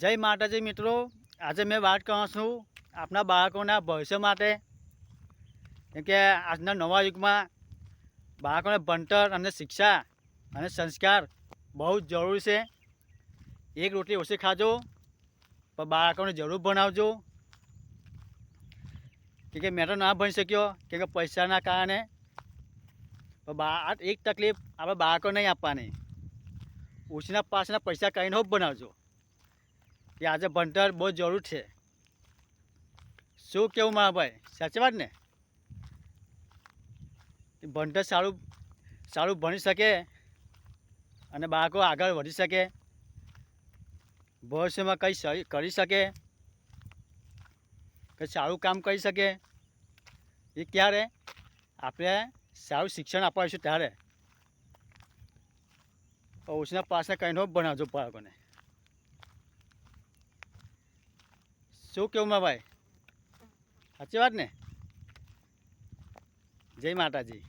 જય માતાજી મિત્રો. આજે મેં વાત કરું છું આપણા બાળકોના ભવિષ્ય માટે. કેમ કે આજના નવા યુગમાં બાળકોને ભણતર અને શિક્ષા અને સંસ્કાર બહુ જ જરૂરી છે. એક રોટલી ઓછી ખાજો, પણ બાળકોને જરૂર ભણાવજો. કે મેં તો ના ભણી શક્યો કે પૈસાના કારણે. બા એક તકલીફ આપણે બાળકો નહીં આપવાની. ઓછીના પાસના પૈસા કહીને જ બનાવજો કે આજે ભણતર બહુ જરૂર છે. શું કેવું મારા ભાઈ સાચી વાત ને? ભણતર સારું સારું ભણી શકે અને બાળકો આગળ વધી શકે. ભવિષ્યમાં કંઈ કરી શકે. કંઈ સારું કામ કરી શકે. એ ક્યારે? આપણે સારું શિક્ષણ અપાવીશું ત્યારે. ઓછના પાસે કંઈ ન ભણાવજો બાળકોને. શું કેવું માં ભાઈ? સાચી વાત ને? જય માતાજી.